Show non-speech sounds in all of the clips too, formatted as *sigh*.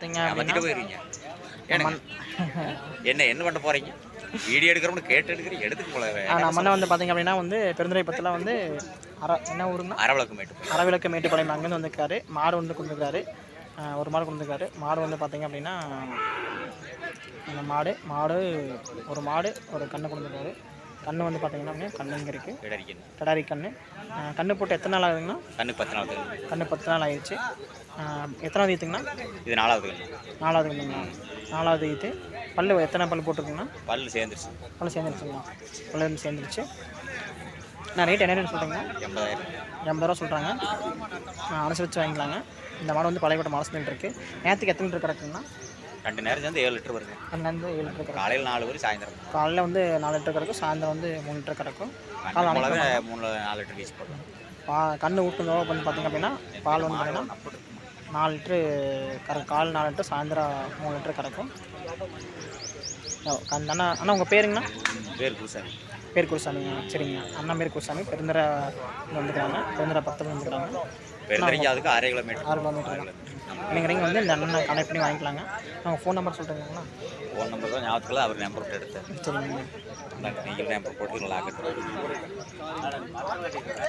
*laughs* என்ன என்ன பண்ண போறீங்க? வீடியோ எடுக்கிறோம்னு கேட்டு எடுக்கிறீங்க எடுத்துட்டு போல நம்ம அண்ணன் வந்து பார்த்தீங்க அப்படின்னா வந்து பெருந்துறைப்பத்தில் வந்து அர என்ன ஊருன்னா? அரவளக்கு மேட்டு அரவிளக்கு மேட்டுப்பாளையம் அங்கேருந்து வந்திருக்காரு. மாடு வந்து கொண்டிருக்காரு ஒரு மாடு கொண்டிருக்காரு மாடு வந்து பார்த்தீங்க அப்படின்னா அந்த மாடு மாடு ஒரு மாடு ஒரு கண்ணு கொண்டிருக்காரு கண்ணு வந்து பார்த்தீங்கன்னா அப்படின்னா கண்ணு இங்கே இருக்குது கிடாரி கண்ணு. ஆ, கண்ணு போட்டு எத்தனை நாள் ஆகுதுங்கன்னா கண்ணுக்கு பத்து நாள் கண்ணு. கண்ணு பத்து நாள் ஆயிடுச்சு. எத்தனாவது ஈத்துங்கண்ணா இது நாலாவது கண்ணு. நாலாவது கண்ணுங்களா? நாலாவது ஈத்து பல்லு எத்தனை பல்லு போட்டிருக்குங்கண்ணா? பல்லு சேர்ந்துருச்சு. பல்லு சேர்ந்துருச்சுங்களா? பல்லு வந்து சேர்ந்துருச்சு. நான் ரேட் என்ன ரேட் சொல்கிறீங்க எண்பதாயிரம். எண்பது ரூபா சொல்கிறாங்க அனுசரித்து வாங்கிக்கலாங்க. இந்த மாடு வந்து பழையக்கோட்டை மாடு லிட்டர் இருக்குது நேற்றுக்கு எத்தனை லிட்டர் கிடக்குங்கண்ணா? ரெண்டு நேரம் சேர்ந்து ஏழு லிட்டர் வருது அங்கேருந்து ஏழு லிட்டர் கிடக்கும் காலையில் நாலு வரை சாயந்தரம். காலையில் வந்து நாலு லிட்டர் கிடக்கும் சாயந்தரம் வந்து மூணு லிட்டர் கிடக்கும் கால் போலவே மூணு நாலு லிட்டர் வீச்சு போடுறோம் பா கண்ணு ஊட்டுங்க வந்து பார்த்தீங்க அப்படின்னா பால் வந்து பார்த்தீங்கன்னா நாலு லிட்ரு கற கால் நாலு லிட்டர் சாயந்தரம் மூணு லிட்டர் கிடக்கும் அந்த அண்ணா அண்ணா உங்கள் பேருங்கண்ணா? பேர் குருசாமி பேர் குருசாமிங்க சரிங்க. அண்ணா பேர் குருசாமி பெருந்தர வந்துக்கிறாங்க. பெருந்தர பக்கத்தில் வந்துக்கிறாங்க. பெருந்தரைக்கு அதுக்கு அரை கிலோமீட்டர். ஆறு கிலோமீட்டர் தான். நீங்கள் வந்து இந்த அண்ணனை கனெக்ட் பண்ணி வாங்கிக்கலாங்க. நாங்கள் ஃபோன் நம்பர் சொல்கிறீங்களா ஃபோன் நம்பர் தான் ஞாபகத்தில் அவர் நம்பர் போட்டு எடுத்தேன். சரிங்க. நீங்கள் நம்பர் போட்டு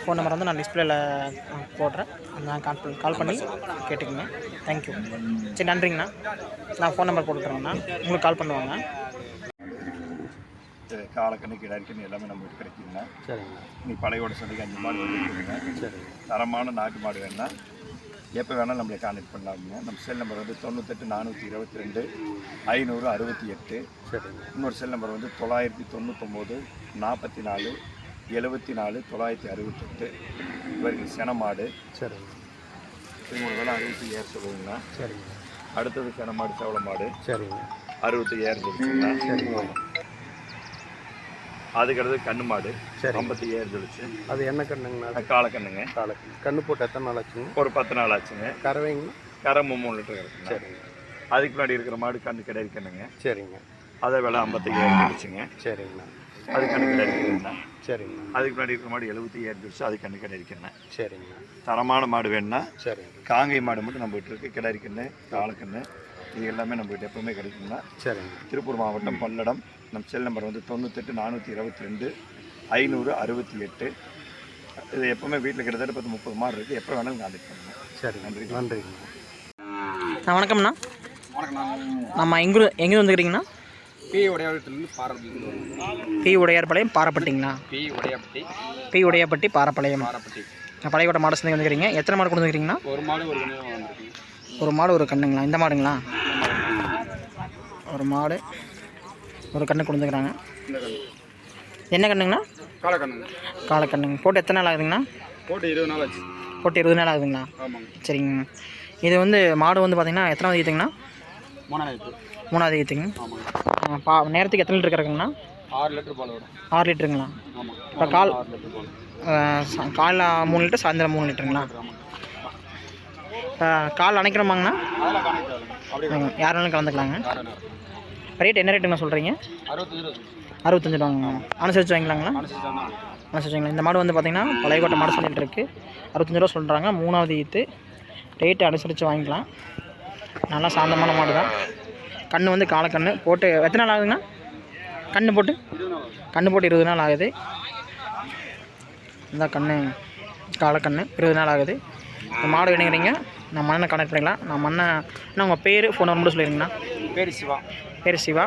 ஃபோன் நம்பர் வந்து நான் டிஸ்பிளேல போடுறேன். நான் கால் பண்ணி கால் பண்ணி கேட்டுக்கோங்க. தேங்க்யூ சரி நன்றிங்கண்ணா. நான் ஃபோன் நம்பர் போட்டுட்றேங்கண்ணா உங்களுக்கு கால் பண்ணுவாங்க. காலக்கண்ணு கிடாரிக்கண்ணு எல்லாமே நம்ம வீட்டு கிடைக்குங்க சரிங்க. நீ பழையோட சந்தைக்கு அஞ்சு மாடு வந்துருக்குங்க சரி தரமான நாட்டு மாடு வேணும்னா எப்போ வேணாலும் நம்மளை கான்டெக்ட் பண்ணலாமுங்க நம்ம செல் நம்பர் வந்து தொண்ணூத்தெட்டு நானூற்றி இருபத்தி ரெண்டு ஐநூறு அறுபத்தி எட்டு இன்னொரு செல் நம்பர் வந்து தொள்ளாயிரத்தி தொண்ணூத்தொம்போது நாற்பத்தி நாலு எழுபத்தி நாலு தொள்ளாயிரத்தி அறுபத்தெட்டு. இவருக்கு சென மாடு சரிங்க. இவங்க வேலை அறுபத்தி ஏழு சொல்லுவீங்களா? சரிங்க. அடுத்தது சென மாடு சவள மாடு சரிங்க. அறுபத்தி ஏழு சொல்லிச்சுங்களா சரிங்க. அதுக்கடுத்து கண்ணு மாடு. சரி. ஐம்பத்தி ஏழு சொல்லிச்சு. அது என்ன கண்ணுங்கண்ணா காலக்கண்ணுங்க காலக்கு கண்ணு. போட்டு எத்தனை நாள் ஆச்சுங்க? ஒரு பத்து நாள் ஆச்சுங்க. கறவைங்க? கரை மூணு லிட்டர் சரிங்க. அதுக்கு முன்னாடி இருக்கிற மாடு கண்ணு கிடையாது கண்ணுங்க. சரிங்க. அதை விலை ஐம்பத்தி ஏழு இருந்துச்சுங்க சரிங்கண்ணா. அது கண்ணு கிடையாதுங்க சரிங்க. அதுக்கு முன்னாடி இருக்கிற மாடு எழுபத்தி ஏழு இருந்துச்சு அது கண்ணு கிடையாதுங்க சரிங்க தரமான மாடு வேணும்னா சரிங்க. காங்கை மாடு மட்டும் நம்ம வீட்டு இருக்கு. கிடாரிக்கண்ணு காலக்கண்ணு இது எல்லாமே நம்ம வீட்டு எப்பவுமே கிடைக்குங்களா சரிங்க. திருப்பூர் மாவட்டம் பல்லடம் நம்ம செல் நம்பர் வந்து தொண்ணூத்தெட்டு நானூற்றி இருபத்தி ரெண்டு ஐநூறு அறுபத்தி எட்டு இது எப்பவுமே வீட்டில் கிட்டத்தட்ட பத்து முப்பது மாடு இருக்குது எப்போ வேணாலும் கான்டெக்ட் பண்ணுங்க. சரி நன்றி. நன்றிங்க. வணக்கம்ண்ணா. நம்ம எங்கே எங்கே வந்துக்கிறீங்கண்ணா பி உடையாபட்டிலேருந்து Parappatti P Udayarpalayam பாரப்பட்டிங்களா? P Udayapatti P Udayapatti Parappalayam Parappatti. Pazhayakottai மாடு சந்தைக்கு வந்துக்கிறீங்க எத்தனை மாடு கொண்டு வந்துக்கிறீங்கண்ணா ஒரு மாடு ஒரு ஒரு மாடு ஒரு கண்ணுங்களா? இந்த மாடுங்களா? ஒரு மாடு. ஒரு கண்ணு கொடுத்துக்கிறாங்க என்ன கண்ணுங்கண்ணா காலக்கண்ணு காலை கண்ணுங்க போட்டு எத்தனை நாள் ஆகுதுங்கண்ணா? போட்டு இருபது நாள் ஆச்சு. போட்டு இருபது நாள் ஆகுதுங்களா? சரிங்க இது வந்து மாடு வந்து பார்த்தீங்கன்னா எத்தனாவது ஈத்துங்கண்ணா மூணாயிரத்து மூணாவது ஈத்துங்க பா நேரத்துக்கு எத்தனை லிட்டர் கறக்குங்கண்ணா? ஆறு லிட்டர் பால் வரும். ஆறு லிட்டருங்களா? இப்போ கால் காலைல மூணு லிட்டர் சாயந்தரம் மூணு லிட்டருங்களா? கால் அணைக்கிறோமாங்கண்ணா? யார் வேணாலும் கலந்துக்கலாங்க. ரேட் என்ன ரேட்டுங்கண்ணா சொல்கிறீங்க அறுபத்தஞ்சு ரூபா. அறுபத்தஞ்சு ரூபாங்க. அனுசரிச்சு வாங்கிக்கலாங்களா? அனுசரிச்சு வாங்கிக்கலாம். இந்த மாடு வந்து பார்த்தீங்கன்னா பழையக்கோட்டை மாடு சொல்லிட்டு இருக்கு. அறுபத்தஞ்சு ரூபா சொல்கிறாங்க மூணாவது ஈத்து. ரேட்டு அனுசரித்து வாங்கிக்கலாம். நல்லா சாந்தமான மாடு தான். கண்ணு வந்து காலக்கண்ணு போட்டு எத்தனை நாள் ஆகுதுங்கண்ணா கண்ணு போட்டு? கண்ணு போட்டு இருபது நாள் ஆகுது. இந்த கண்ணு. காலக்கண்ணு இருபது நாள் ஆகுது. இந்த மாடு வேணுங்கிறீங்க நான் மண்ணை கனெக்ட் பண்ணிக்கலாம். நான் மண்ணை அண்ணா உங்கள் பேர் ஃபோன் நம்பர் சொல்லிடுங்கண்ணா பேர் சிவா. பேர் சிவா.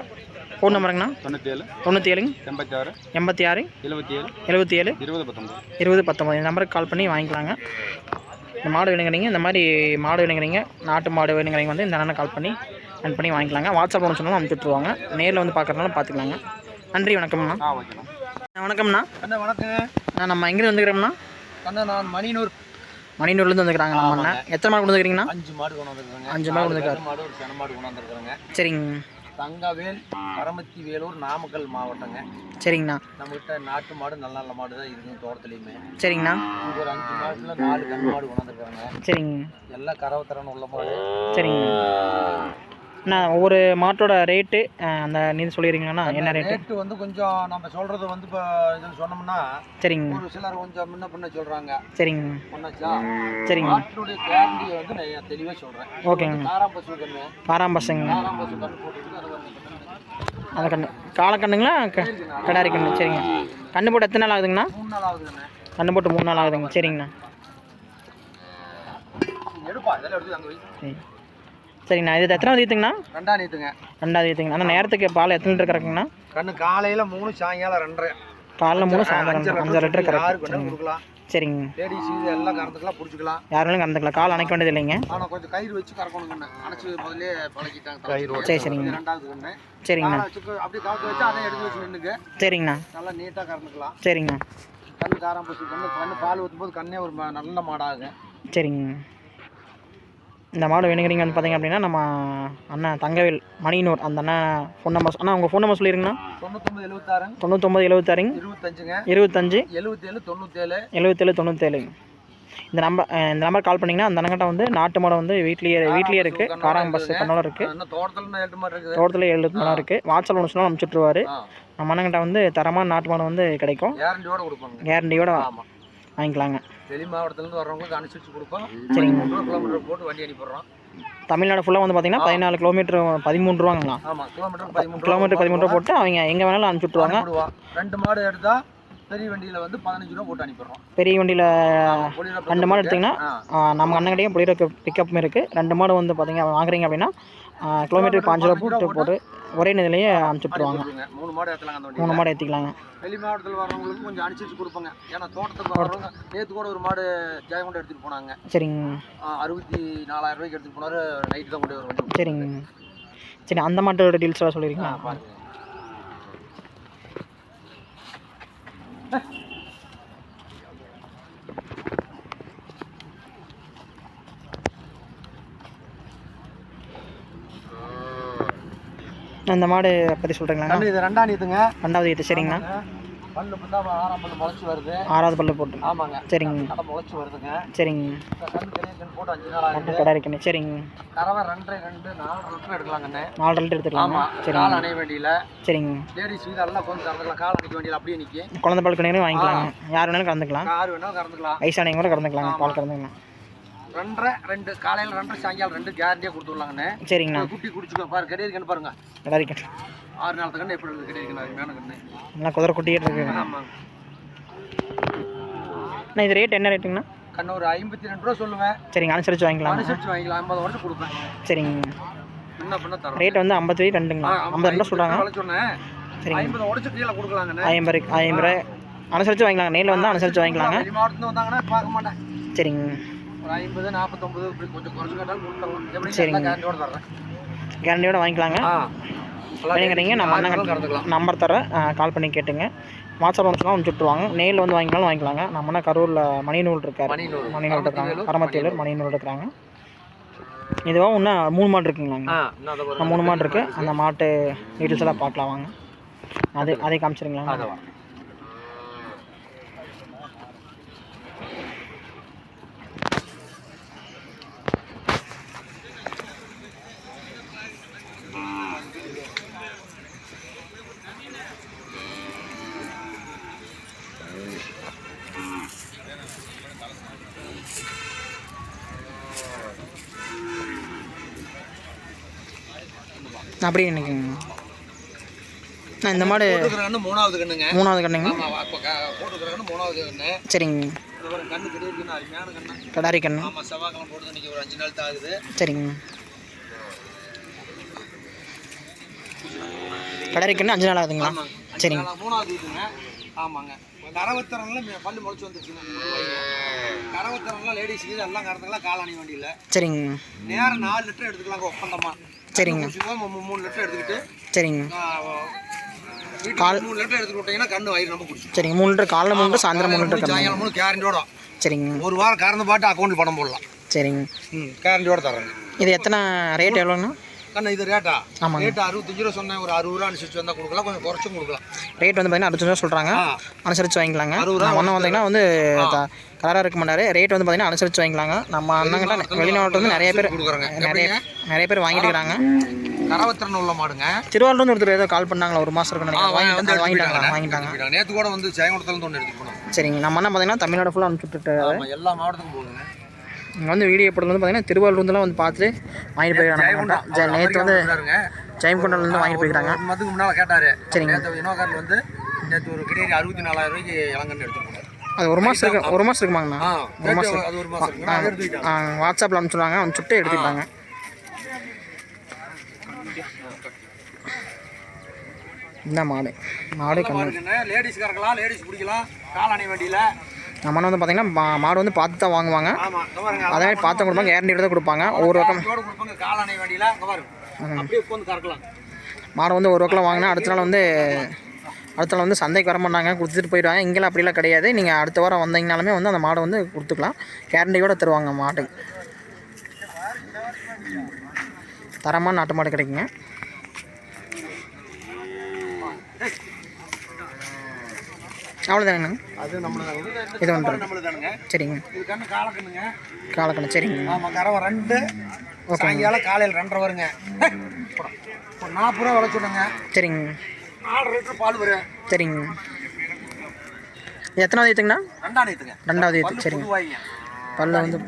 ஃபோன் நம்பருங்கண்ணா தொண்ணூற்றி ஏழு தொண்ணூற்றி ஏழுங்க எண்பத்தி ஆறு எண்பத்தி ஆறு எழுபத்தி ஏழு எழுபத்தி ஏழு இருபது பத்தொம்பது. இருபது பத்தொம்பது. இந்த நம்பருக்கு கால் பண்ணி வாங்கிக்கலாங்க. இந்த மாடு வேணுங்கிறீங்க இந்த மாதிரி மாடு வேணுங்கிறீங்க நாட்டு மாடு வேணுங்கிறீங்க வந்து இந்த அண்ணனை கால் பண்ணி அன் பண்ணி வாங்கிக்கலாங்க. வாட்ஸ்அப் ஒன்று சொன்னாலும் அனுப்பிச்சுட்ருவாங்க நேரில் வந்து பார்க்குறதுனாலும் பார்த்துக்கலாங்க. நன்றி வணக்கம்ண்ணா. அண்ணா, வணக்கம்ண்ணா. அண்ணா வணக்கங்க. அண்ணா, நம்ம எங்கே வந்துக்கிறோம்ண்ணா? அண்ணா நான் மணினூர் மணிநூர்லேருந்து வந்துக்கிறாங்க நம்ம அண்ணன் எத்தனை மாடு கொண்டு வந்துக்கிறீங்கண்ணா அஞ்சு மாடு கொண்டு வந்திருக்காங்க. அஞ்சு மாடு கொண்டு மாடு ஒரு சென மாடு கொண்டு வந்திருக்காங்க. சரிங்க. தங்கவேல் பரமத்தி வேலூர் நாமக்கல் மாவட்டங்க. சரிங்கண்ணா. நம்மகிட்ட நாட்டு மாடு நல்ல நல்ல மாடு தான் இருக்குது தோட்டத்துலையுமே. சரிங்கண்ணா. ஒரு அஞ்சு மாடுல நாலு கண்ணு மாடு கொண்டாந்துருக்காங்க சரிங்க. எல்லாம் கறவை திறன் உள்ள மாடு. சரிங்க. நான் ஒவ்வொரு மாட்டோட ரேட்டு அந்த நீங்கள் சொல்லிடுறீங்களாண்ணா என்ன ரேட்டு ரேட்டு வந்து கொஞ்சம் நம்ம சொல்றது வந்து இப்போ இதில் சொன்னோம்னா சரிங்க. ஒரு சிலர் கொஞ்சம் முன்ன பின்ன சொல்றாங்க. சரிங்க. ஒன்னாச்சா சரிங்க. மாட்டினுடைய கேரண்டியை வந்து நான் தெளிவாக சொல்றேன். ஓகேங்க. தாராம் பசு கண்ணு பாராம் பசங்க. தாராம் பசு கண்ணு போட்டுருக்கு அது வந்து அந்த கண்ணு காலக்கண்ணுங்களா க கடாரி கண்ணு சரிங்க. கண்ணு போட்டு எத்தனை நாள் ஆகுதுங்கண்ணா? மூணு நாள் ஆகுது கண்ணு போட்டு மூணு நாள் ஆகுதுங்க சரிங்கண்ணா. நீ எடுப்பா இதெல்லாம் எடுத்து அங்கே சரிங்கண்ணா. இது எத்தனாவது ஈத்துங்கண்ணா ரெண்டா நீத்துங்க ரெண்டாவது ஈத்துங்கண்ணா அந்த நேரத்துக்கு பால் எத்தனை லிட்டர் கறக்குங்கண்ணா? கண்ணு காலையில மூணு சாயங்காலம் ரெண்டரை. காலைல மூணு சாயந்தரம் அஞ்சு லிட்டர் யாருக்கு கறக்கு வேணாலும் கொடுக்கலாம் சரிங்க. லேடிஸ் இது எல்லாம் கறந்துக்கலாம் பிடிச்சிக்கலாம். யாருனாலும் கறந்துக்கலாம் கால் அணைக்க வேண்டியது இல்லைங்க. ஆனால் கொஞ்சம் கயிறு வச்சு கறக்கணும் கண்ணு அணைச்சி முதல்ல பழகிட்டாங்க கயிறு சரி சரிங்க. ரெண்டாவது கண்ணு. சரிங்கண்ணா. அப்படியே காத்து வச்சு அதை எடுத்து வச்சு நின்றுக்கு சரிங்கண்ணா. நல்லா நீட்டாக கறந்துக்கலாம். சரிங்கண்ணா. கண்ணு காரம் பசு கண்ணு கண்ணு பால் ஊற்றும்போது கண்ணே ஒரு ம- நல்ல மாடாகுங்க சரிங்க இந்த மாடு வேணுங்கிறீங்க வந்து பார்த்தீங்க அப்படின்னா நம்ம அண்ணன் தங்கவேல் மணியனூர் அந்த அண்ணன் ஃபோன் நம்பர் அண்ணா உங்கள் ஃபோன் நம்பர் சொல்லிருங்கண்ணா. தொண்ணூத்தொம்பது எழுபத்தாறு தொண்ணூத்தொம்பது எழுபத்தாறுங்க இருபத்தஞ்சுங்க. இருபத்தஞ்சு. எழுபத்தேழு தொண்ணூத்தேழு. எழுபத்தேழு தொண்ணூத்தேழுங்க இந்த நம்பர் இந்த நம்பர் கால் பண்ணிங்கன்னா அந்த அண்ணங்கிட்ட வந்து நாட்டு மாடு வந்து வீட்லேயே வீட்லேயே இருக்குது காராம் பஸ் கண்ணோட இருக்குது. தோட்டத்தில் எழுபது மணம் இருக்குது வாட்ஸ்அப் ஒன்று சொன்னால் அனுப்பிச்சுட்ருவாரு நம்ம அண்ணங்கிட்ட வந்து தரமான நாட்டு மாடு வந்து கிடைக்கும். கேரண்டியோட வாங்கிக்கலாங்க. வெளி மாவட்டத்துலேருந்து வர்றவங்களுக்கு அனுசரிச்சு கொடுப்போம். சரிங்க. பதிமூணு கிலோமீட்டர் போட்டு வண்டி அனுப்பிடுறோம். தமிழ்நாடு ஃபுல்லாக வந்து பார்த்தீங்கன்னா பதினாலு கிலோமீட்டர் பதிமூணு ரூபாங்களா ஆமாம் கிலோமீட்டர் பதிமூணு கிலோமீட்டர் பதிமூணு ரூபா போட்டு அவங்க எங்கே வேணாலும் அனுப்பிச்சுட்ருவாங்க அனுப்பிடுவோம். ரெண்டு மாடு எடுத்தா பெரிய வண்டியில் வந்து பதினஞ்சு ரூபா போட்டு அனுப்பிடுறோம். பெரிய வண்டியில் ரெண்டு மாடு எடுத்திங்கன்னா நம்ம அண்ணங்கிட்டையும் புளியருக்கு பிக்கப்பும் இருக்குது ரெண்டு மாடு வந்து பார்த்தீங்க வாங்குறீங்க அப்படின்னா கிலோமீட்டர் பாஞ்சு ரூபா போட்டு போட்டு ஒரே நிலையிலேயே அனுப்பிச்சுட்ருவாங்க கொடுங்க. மூணு மாடு ஏற்றலாங்க அந்த மூணு மாடு ஏற்றிக்கலாங்க வெளி மாவட்டத்தில் வர்றவங்களுக்கு கொஞ்சம் அனுசரிச்சு கொடுப்பாங்க. ஏன்னா தோட்டத்துக்கு வர்றவங்க நேற்று கூட ஒரு மாடு ஜெயங்கொண்ட எடுத்துகிட்டு போனாங்க. சரிங்க. அறுபத்தி நாலாயிரம் ரூபாய்க்கு எடுத்துகிட்டு போனாரு. நைட்டு தான் கொண்டு வரும் சரிங்க. சரி அந்த மாட்டோட டீல்ஸ் எல்லாம் சொல்லிடுறீங்களா பாருங்க. அந்த மாடு பற்றி சொல்கிறீங்களாண்ணா கண்ணு இது ரெண்டாம் நீத்துங்க. ரெண்டாவது ஈத்து சரிங்கண்ணா பல்லு தான் ஆறாம் பல்லு முளைச்சி வருது. ஆறாவது பல்லு போட்டு. ஆமாங்க. சரிங்க. கடை முளைச்சி வருதுங்க. சரிங்க. போட்டு அஞ்சு நாள் ஆகுது. கடை இருக்குண்ணே சரிங்க. கறவை ரெண்டரை ரெண்டு நாலு லிட்டர் எடுக்கலாங்கண்ணே. நாலு லிட்டர் எடுத்துக்கலாமா ஆமாம் சரிங்க. கால் அணைய வேண்டியில. சரிங்க. லேடிஸ் இது எல்லாம் கொஞ்சம் கறந்துக்கலாம். கால் அணைக்க வேண்டியது அப்படியே நிற்கி குழந்தை பால் கிணறு வாங்கிக்கலாங்க. யார் வேணாலும் கறந்துக்கலாம். ஆறு வேணாலும் கறந்துக்கலாம். வயசானவங்க கூட கறந்துக்கலாங்க. பால் கறந்துக்கலாம். ரெண்டரை ரெண்டு காலையில் ரெண்டரை சாயங்காலம் ரெண்டு கேரண்டியாக கொடுத்துடலாங்கண்ணே சரிங்கண்ணா. குட்டி குடிச்சுக்கோ பாரு கிடையாது பாருங்க. கடை இருக்கு ஆறு நாளத்து கண்ணு எப்படி கிடையாது கண்ணு அருமையான கண்ணு. நல்லா குதிரை இருக்குங்க ஆமாங்க. அண்ணா இது ரேட் என்ன ரேட்டுங்கண்ணா கண்ணு ஒரு ஐம்பத்தி ரெண்டு ரூபா சொல்லுவேன் சரிங்க அனுசரித்து வாங்கிக்கலாம் அனுசரிச்சு வாங்கிக்கலாம் ஐம்பது வருஷம் கொடுப்பேன். சரிங்க. என்ன பண்ண தரோம். ரேட் வந்து ஐம்பத்தி ரெண்டுங்களா? ஐம்பது ரெண்டு சொல்கிறாங்க சொன்னேன். சரிங்க. ஐம்பது உடச்சு கீழே கொடுக்கலாங்கண்ணே. ஐம்பது ஐம்பது அனுசரித்து வாங்கிக்கலாங்க. நேரில் வந்து அனுசரித்து வாங்கிக்கலாங்க. வெளி மாவட்டத்துல வந்தாங்கன்னா பார்க்க மாட்டேன். சரிங்க. ஒரு ஐம்பது நாற்பத்தொம்பது இப்படி கொஞ்சம் குறைச்சு கேட்டாலும் கொடுத்துடலாம் எப்படி சரிங்க. கேரண்டியோட தர்றேன். கேரண்டியோட வாங்கிக்கலாங்க. ஆ. வேணுங்கிறீங்க நம்ம அண்ணன் நம்பர் தரேன் கால் பண்ணி கேட்டுங்க. வாட்ஸ்அப் அனுப்பிச்சுலாம் அனுப்பிச்சுட்ருவாங்க நேரில் வந்து வாங்கிக்கலாம் வாங்கிக்கலாங்க. நம்ம அண்ணா கரூரில் மணிநூல் இருக்கார். மணிநூல். இருக்காங்க பரமத்திவேலூர் மணிநூல். இருக்கிறாங்க இதுவாக இன்னும் மூணு மாடு இருக்குங்களாங்க? மூணு மாடு இருக்குது அந்த மாட்டு டீட்டெயில்ஸ் எல்லாம் பார்க்கலாம் வாங்க. அது அதை காமிச்சிருங்களா அப்படியே நினைக்குங்க நான் இந்த மாடு மூணாவது கண்ணுங்க. மூணாவது கண்ணுங்க. மூணாவது கண்ணு. சரிங்க. கடாரி கண்ணு. சரிங்க. கடாரி கண்ணு அஞ்சு நாள் ஆகுதுங்களா? சரிங்க. மூணாவது இதுங்க. ஆமாங்க. கரவத்தரம்ல பல்லு முளைச்சு வந்துருச்சுங்க கரவத்தரம்லாம் லேடிஸ் எல்லாம் கறந்துக்கலாம் கால் அணி வண்டியில் சரிங்க. நேரம் நாலு லிட்டர் எடுத்துக்கலாங்க ஒப்பந்தமா. சரிங்க. மூணு லிட்டர் எடுத்துக்கிட்டு சரிங்க. வீட்டுக்கு மூணு லிட்டர் எடுத்துக்கிட்டு விட்டீங்கன்னா கண்ணு வயிறு நம்ம குடிச்சு சரிங்க. மூணு லிட்டர் காலைல மூணு லிட்டர் சாயந்தரம் மூணு லிட்டர் சாயங்காலம் மூணு கேரண்டியோட சரிங்க. ஒரு வாரம் கறந்து பாட்டு அக்கௌண்ட் பணம் போடலாம். சரிங்க. ம் கேரண்டியோட தரேங்க இது எத்தனை ரேட் எவ்வளோண்ணா கண்ணு இது ரேட்டா ஆமாங்க. ரேட்டு அறுபத்தஞ்சு ரூபா சொன்னேன் ஒரு அறுபது ரூபா அனுசரிச்சு வந்தால் கொடுக்கலாம் கொஞ்சம் குறைச்சும் கொடுக்கலாம். ரேட் வந்து பார்த்தீங்கன்னா அடுத்த சொல்கிறாங்க அனுசரித்து வாங்கிக்கலாங்க. அறுபது ரூபா அண்ணன் வந்தீங்கன்னா வந்து கலராக இருக்க மாட்டார். ரேட் வந்து பார்த்தீங்கன்னா அனுசரித்து வாங்கிக்கலாங்க. நம்ம அண்ணங்கிட்ட வெளிநாட்டு வந்து நிறைய பேர் கொடுக்குறோங்க. நிறைய நிறைய பேர் வாங்கிட்டு இருக்கிறாங்க கரவத்திறன் உள்ள மாடுங்க. திருவாரூர்லேருந்து ஒருத்தர் ஏதோ கால் பண்ணாங்களா? ஒரு மாதம் இருக்கு வாங்கிட்டாங்க. வாங்கிட்டாங்க. நேத்து கூட வந்து ஜெயங்குளத்துலேருந்து ஒன்று எடுத்துட்டு போனோம். சரிங்க. நம்ம என்ன பார்த்தீங்கன்னா தமிழ்நாடு ஃபுல்லாக அனுப்பிச்சுட்டு எல்லா மாவட்டத்துக்கும் போகுதுங்க. இங்கே வந்து வீடியோ போடுறது வந்து பார்த்தீங்கன்னா திருவாரூர்லாம் வந்து பார்த்து வாங்கிட்டு போயிருக்காங்க நேற்று வந்து ஜெயம்கொண்டலேருந்து வாங்கிட்டு போயிருக்காங்க மதுக்கு முன்னால கேட்டாரு. சரிங்க. இனோகாரில் வந்து நேற்று ஒரு கிட்டேரி அறுபத்தி நாலாயிரம் ரூபாய்க்கு இளங்கன்னு எடுத்துட்டு போனாரு அது ஒரு மாதம் இருக்கு ஒரு மாதம் இருக்குமாங்கண்ணா? ஒரு மாதம் அது ஒரு ஆ, வாட்ஸ்அப்பில் அனுப்பிச்சுடுவாங்க. அனுப்பிச்சுட்டு எடுத்துக்கிட்டாங்க. இந்த மாடு? மாடு கண்ணு. லேடிஸ் கறக்கலாம் லேடிஸ் பிடிக்கலாம். காலாணி வண்டியில. நம்ம வந்து பார்த்தீங்கன்னா மா- மாடு வந்து பார்த்து தான் வாங்குவாங்க. அதே மாதிரி பார்த்து கொடுப்பாங்க கேரண்டி தான் கொடுப்பாங்க. ஒவ்வொரு பக்கம் மாடு வந்து ஒரு பக்கம் வாங்கினா அடுத்த நாள் வந்து அடுத்த நாள் வந்து சந்தைக்கு வர மாட்டாங்க கொடுத்துட்டு போயிடுவாங்க. இங்கெல்லாம் அப்படிலாம் கிடையாது. நீங்கள் அடுத்த வாரம் வந்தீங்கனாலுமே வந்து அந்த மாடை வந்து கொடுத்துக்கலாம். கேரண்டியோட தருவாங்க மாடு. தரமான நாட்டு மாடு கிடைக்குங்க. அவ்வளோதானுங்க அது நம்மளது இது ஒன்று நம்மளுதானுங்க. சரிங்க. இது கண்ணு காலக்கண்ணுங்க. காலக்கணு சரிங்க. ஆமா கறவை ரெண்டு. சாயங்காலம் காலையில் ரெண்டரை வருங்க. நாற்பது ரூபா விலை சொன்னங்க சரிங்க. நாலு லிட்டர் பால் வரும். சரிங்க. எத்தனாவது ஏற்றுங்கண்ணா ரெண்டாவது பல்லு ஏற்று சரிங்க பல்ல வந்து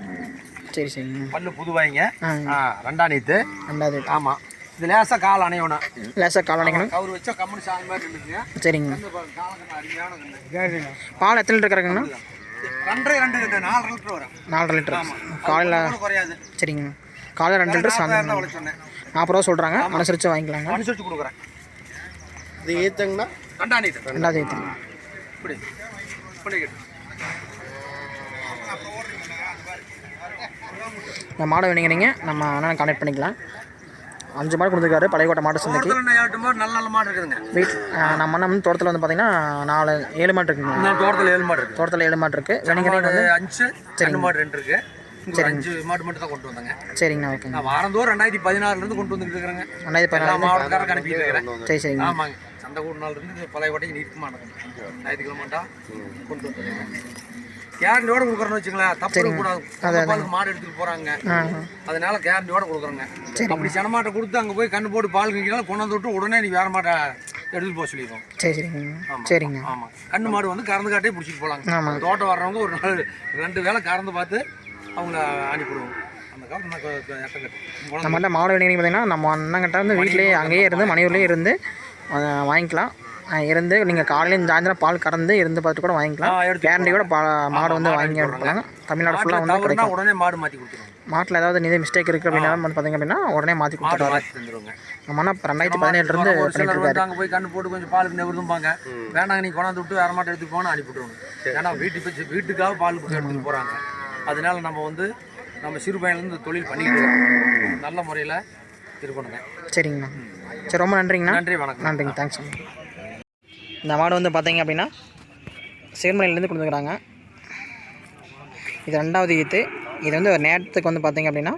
சரி சரிங்க. பல்லு புதுவாய்ங்க ஆ. ரெண்டாம் நேத்து ரெண்டாவது ஏத்து. இது லேசா கால் அணையணும். லேசாக கால் அணைக்கணும். கவுரு வச்சா கம்மனு சாமி மாதிரி இருந்துச்சுங்க சரிங்க. அருமையான. பால் எத்தனை லிட்டர் கறக்குங்கண்ணா? ரெண்டரை ரெண்டு ரெண்டு நாலு லிட்டர் வரும். நாலரை லிட்டர். காலையில் குறையாது. சரிங்க. காலையில் ரெண்டு லிட்டர் சாயந்தரம் நாற்பது ரூபா சொல்கிறாங்க அனுசரித்து வாங்கிக்கலாங்க. அனுசரிச்சு கொடுக்குறேன். இது ஏற்றுங்கண்ணா ரெண்டாம் நேத்து ரெண்டாவது ஏற்று இப்படி. பண்ணிக்கிட்டு இந்த மாடை வேணுங்கிறீங்க. நம்ம அண்ணனை கான்டாக்ட் பண்ணிக்கலாம். அஞ்சு மாடு கொடுத்துருக்காரு பழையக்கோட்டை மாட்டு சந்தைக்கு. நல்ல நல்ல மாடு இருக்குதுங்க. வீட் நம்ம அண்ணன் வந்து தோட்டத்தில் வந்து பார்த்தீங்கன்னா நாலு ஏழு மாடு இருக்குங்க. தோட்டத்தில் ஏழு மாடு இருக்கு. தோட்டத்தில் ஏழு மாடு இருக்குது வந்து அஞ்சு ரெண்டு மாடு ரெண்டு இருக்கு. இங்க ஒரு அஞ்சு மாடு மட்டும் தான் கொண்டு வந்தாங்க. சரிங்கண்ணா ஓகேங்க. நான் வாரந்தோறும் ரெண்டாயிரத்தி பதினாறுல இருந்து கொண்டு வந்துட்டு இருக்கிறேங்க. ரெண்டாயிரத்தி பதினாறு மாவட்டக்காரருக்கு அனுப்பிட்டு இருக்கிறேன். சரி சரிங்க. ஆமாங்க. சந்தை கூடு நாள் இருந்து பழைய கோட்டைக்கு நீட்டுமா நடக்கும். ஞாயிற்றுக்கிழமாட்டா கொண்டு வந்துருக்கேன் கேரண்டியோட கொடுக்குறோன்னு வச்சுங்களேன் தப்பு கூடாது மாடு எடுத்துட்டு போறாங்க. அதனால கேரண்டியோட கொடுக்குறோங்க. அப்படி சனமாட்டை கொடுத்து அங்கே போய் கண்ணு போட்டு பால் கிக்கலாம் கொண்டாந்து விட்டு உடனே நீ வேற மாட்டை எடுத்துட்டு போக சொல்லிடுவோம். சரி சரிங்க சரிங்க. ஆமாம் கண்ணு மாடு வந்து கறந்து காட்டே பிடிச்சிட்டு போகலாங்க. தோட்டம் வர்றவங்க ஒரு நாள் ரெண்டு வேளை கறந்து பார்த்து அவங்கள அனுப்பிடுவோம் நம்மகிட்ட மாடு வேணுங்கிறீங்க பார்த்தீங்கன்னா நம்ம அண்ணங்கிட்ட வந்து வீட்டிலேயே அங்கேயே இருந்து மணியூர்லேயே இருந்து வாங்கிக்கலாம். இருந்து நீங்கள் காலையில சாயந்தரம் பால் கறந்து இருந்து பார்த்து கூட வாங்கிக்கலாம். எடுத்து கேரண்டியோட பா மாடு வந்து வாங்கி அனுப்பலாங்க தமிழ்நாடு ஃபுல்லாக வந்து கிடைக்கும். உடனே மாடு மாற்றி கொடுத்துருவோம். மாட்டில் ஏதாவது நிதி மிஸ்டேக் இருக்குது அப்படின்னா வந்து பார்த்தீங்க அப்படின்னா உடனே மாற்றி தந்துருவோங்க. நம்ம இப்போ ரெண்டாயிரத்தி பதினேழுலேருந்து ஒரு பண்ணிட்டு சிலர் இருக்காரு. அங்கே போய் கண்ணு போட்டு கொஞ்சம் பாலுக்கு நெவருதும்பாங்க வேணாங்க நீ கொண்டாந்து விட்டு வேற மாட்டை எடுத்து போனால் அனுப்பிவிட்டுருவோம் ஏன்னா வீட்டுக்கு வச்சு வீட்டுக்காக பால் கொடுத்து எடுத்துட்டு போகிறாங்க அதனால நம்ம வந்து நம்ம சிறு பையன்லேருந்து தொழில் பண்ணிக்கிட்டு. நல்ல முறையில் இருக்கணுங்க சரிங்கண்ணா சரி ரொம்ப நன்றிங்கண்ணா. நன்றி வணக்கம். நன்றிங்க தேங்க்ஸ் இந்த மாடு வந்து பார்த்தீங்க அப்படின்னா சேர்மலையிலேருந்து கொடுத்துருக்குறாங்க. இது ரெண்டாவது ஈத்து. இது வந்து ஒரு நேரத்துக்கு வந்து பார்த்தீங்க அப்படின்னா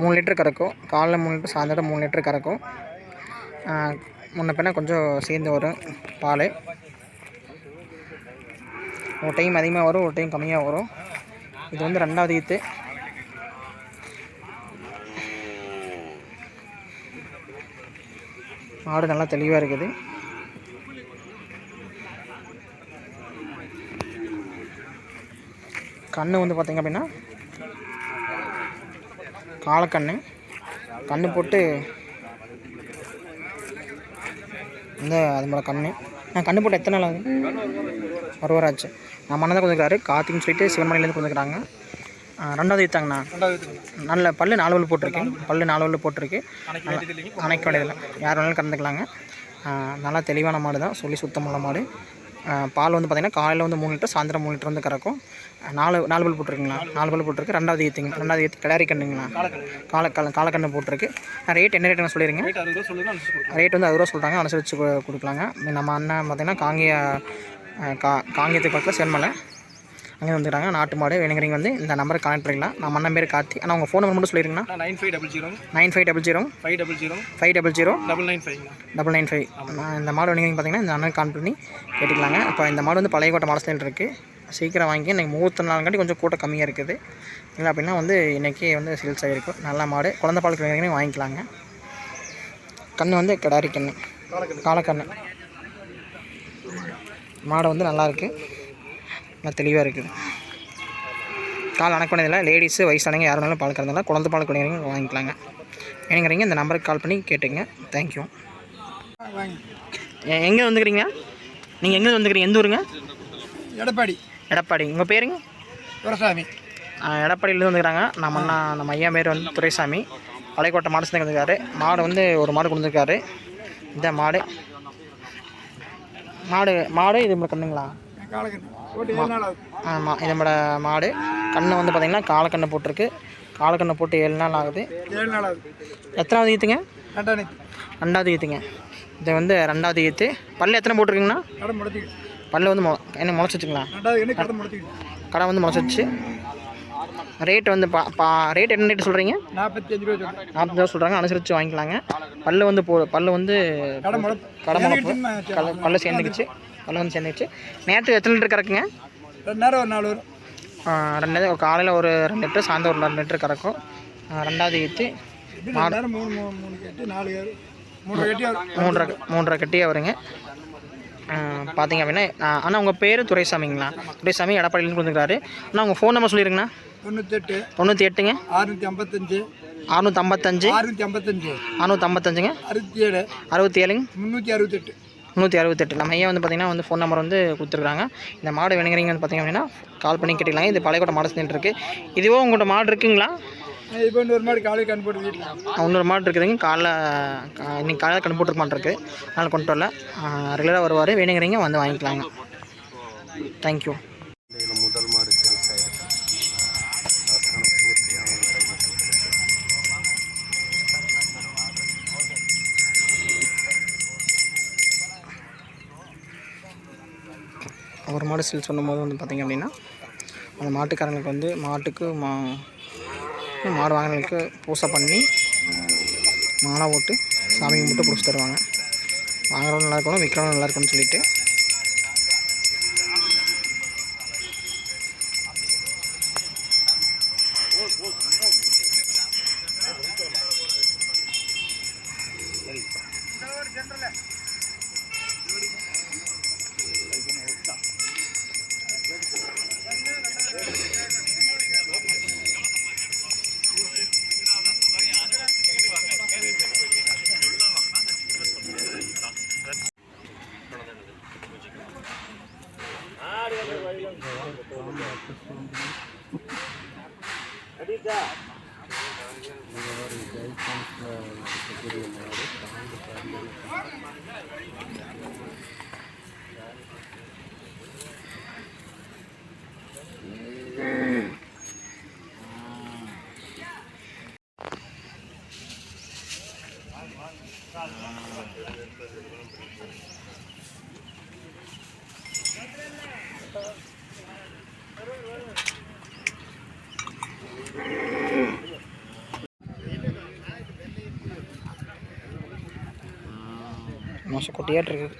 மூணு லிட்டர் கறக்கும். காலைல மூணு லிட்டர் சாயந்தரம் மூணு லிட்டர் கறக்கும். முன்ன பின்னா கொஞ்சம் சேர்ந்து வரும் பால். ஒரு டைம் அதிகமாக வரும் ஒரு டைம் கம்மியாக வரும். இது வந்து ரெண்டாவது ஈத்து. மாடு நல்லா தெளிவாக இருக்குது. கண்ணு வந்து பார்த்தீங்க அப்படின்னா காலக்கண்ணு. கண்ணு போட்டு இந்த அது மேலே கண்ணு. நான் கண்ணு போட்டு எத்தனை நாள் ஆகுது? ஒரு வாரம் ஆச்சு நம்ம அண்ணன் தான் கொடுத்துருக்காரு. கார்த்திக்னு சொல்லிட்டு சிவன்மலையிலேருந்து கொடுத்துருக்காங்க. ரெண்டாவது வித்தாங்கண்ணா நல்ல பல்லு நாலு பல்லு போட்டிருக்கு. பல்லு நாலு பல்லு போட்டிருக்கு. அணைக்க வேண்டியதில்லை யார் வேணாலும் கறந்துக்கலாங்க. ஆ, நல்லா தெளிவான மாடு தான். சொல்லி சுத்தமுள்ள மாடு. பால் வந்து பார்த்திங்கன்னா காலையில் வந்து மூணு லிட்டர் சாயந்தரம் மூணு லிட்டர் வந்து கறக்கும். நாலு நாலு பல் போட்டிருக்குங்களா? நாலு பல் போட்டிருக்கு. ரெண்டாவது ஏற்றிங்க ரெண்டாவது ஏற்றி கிடாரி கண்ணுங்களா? கால கால காலக்கண்ணு போட்டிருக்கு. ரேட் என்ன ரேட்டுன்னு சொல்லிடுங்க ரேட் வந்து அறுபது ரூபா சொல்கிறாங்க அனுசரித்து கொடுக்கலாங்க. நம்ம அண்ணன் பார்த்திங்கன்னா காங்கிய கா காங்கியத்துக்கு பக்கத்தில் சென்மலை அங்கே வந்துக்கிறாங்க. நாட்டு மாடு வேணுங்கிறீங்க வந்து இந்த நம்பருக்கு கனெக்ட் பண்ணிக்கலாம். நம்ம அண்ணன் பேர் கார்த்தி. ஆனால் உங்கள் ஃபோன் நம்பர் மட்டும் சொல்லிடுங்கண்ணா nine five double zero nine five double zero five double zero five double zero double nine five double nine five நான் இந்த மாடு வேணுங்க பார்த்தீங்கன்னா இந்த அண்ணன் கால் பண்ணி கேட்டுக்கலாங்க. இப்போ இந்த மாடு வந்து பழையக்கோட்டை மாடு ஸ்டைல் இருக்குது சீக்கிரம் வாங்கி இன்றைக்கி முகூர்த்த நாளுங்காட்டி கொஞ்சம் கூட்டம் கம்மியாக இருக்குது. இல்லை அப்படின்னா வந்து இன்றைக்கி வந்து சேல்ஸ் ஆகிருக்கும் நல்ல மாடு. குழந்த பாலுக்கு வேணுங்க வாங்கிக்கலாங்க. கன்று வந்து கிடாரி கன்று காலக்கண்ணு. மாடு வந்து நல்லா இருக்கு. நல்லா தெளிவாக இருக்குது கால் அணக்கணதில் லேடிஸு வயசானவங்க யார் வேணாலும் பால் கறந்தாலும் குழந்தை பால் குடிக்கிறவங்க வாங்கிக்கலாங்க. வேணுங்கிறீங்க இந்த நம்பருக்கு கால் பண்ணி கேட்டுங்க. தேங்க்யூ எங்கே வந்துக்கிறீங்க? நீங்கள் எங்கே வந்துக்கிறீங்க? எந்த ஊருங்க? எடப்பாடி. எடப்பாடி. உங்கள் பேருங்க? துரசாமி. எடப்பாடியிலேருந்து வந்துக்கிறாங்க. நம்ம அண்ணா நம்ம ஐயா பேர் வந்து துரைசாமி. பழையக்கோட்டை மாடு சேர்ந்து வந்துருக்காரு. மாடு வந்து ஒரு மாடு கொடுத்துருக்காரு இந்த மாடு. மாடு மாடு இது கண்ணுங்களா? ஆமாம் இது நம்மளோட மாடு. கண்ணு வந்து பார்த்திங்கன்னா காலக்கண்ணு போட்டிருக்கு. காலக்கண்ணு போட்டு ஏழு நாள் ஆகுது. ஏழு நாள் ஆகுது. எத்தனாவது ஈத்துங்க? ரெண்டாம் ரெண்டாவது ஈத்துங்க. இது வந்து ரெண்டாவது ஈத்து. பல்லு எத்தனை போட்டிருக்குங்கண்ணா? பல்லு வந்து மொ என்ன முளைச்சிச்சுங்களா? ரெண்டாவது கடை வந்து முளைச்சிச்சு. ரேட் வந்து பா பா ரேட் என்ன ரேட் சொல்கிறீங்க நாற்பத்தி அஞ்சு ரூபா சொல்கிறேன் நாற்பது ரூபா சொல்கிறாங்க அனுசரித்து வாங்கிக்கலாங்க. பல்லு வந்து போ பல்லு வந்து கடை பல்லு சேர்ந்துக்குச்சு. பல்லு வந்து சேர்ந்துக்குச்சு நேற்று எத்தனை லிட்டர் கறக்குங்க? ரெண்டு நேரம் ஒரு ஆ, ரெண்டு காலையில் ஒரு ரெண்டு லிட்டர் சாயந்தரம் ஒரு ரெண்டு லிட்டர் கறக்கும். ரெண்டாவது ஈத்து மூணு மூணு மூணு கட்டி நாலு மூணு கட்டி மூன்றரை மூன்றரை கட்டியாக வருங்க பார்த்தீங்க அப்படின்னா ஆ, அண்ணா உங்கள் பேர் துரைசாமிங்களா? துரைசாமி எடப்பாடியிலேருந்து கொடுத்துருக்காரு. அண்ணா உங்கள் ஃபோன் நம்பர் சொல்லிடுங்கண்ணா தொண்ணூத்தெட்டு. தொண்ணூற்றி எட்டுங்க அறுநூற்றி ஐம்பத்தஞ்சு அறுநூற்றி ஐம்பத்தஞ்சு அறுநூற்றி ஐம்பத்தஞ்சு அறுநூற்றி ஐம்பத்தஞ்சுங்க அறுபத்தி ஏழு அறுபத்தி ஏழுங்க முந்நூற்றி அறுபத்தெட்டு. நூற்றி அறுபத்தெட்டு. நம்ம ஐயா வந்து பார்த்திங்கன்னா வந்து ஃபோன் நம்பர் வந்து கொடுத்துருக்காங்க இந்த மாடு வேணுங்கிறீங்க வந்து பார்த்திங்க அப்படின்னா கால் பண்ணி கேட்டுக்கலாம் இது பழையக்கோட்டை மாடு செஞ்சுட்டு இருக்கு. இதுவோ உங்கள்கிட்ட மாடு இருக்குங்களா? இப்போ இன்னொரு மாதிரி காலையில் கண் போட்டு இன்னொரு மாடு இருக்குதுங்க. காலைல இன்னைக்கு காலையில் கண் போட்டுருக்க மாட்டிருக்கு அதனால் கொண்டு வரல. ரெகுலராக வருவார். வேணுங்கிறீங்க வந்து வாங்கிக்கலாங்க. தேங்க்யூ ஒரு மாடு சேல்ஸ் பண்ணும்போது வந்து பார்த்திங்க அப்படின்னா அந்த மாட்டுக்காரங்களுக்கு வந்து மாட்டுக்கு மா மாடு வாங்கினவங்களுக்கு பூசை பண்ணி மாலை போட்டு சாமி கும்பிட்டு பிடிச்சி தருவாங்க வாங்குறவங்க நல்லா இருக்கணும் விற்கிறவங்க நல்லா இருக்கணும்னு சொல்லிட்டு குட்டியாட்டு இருக்குது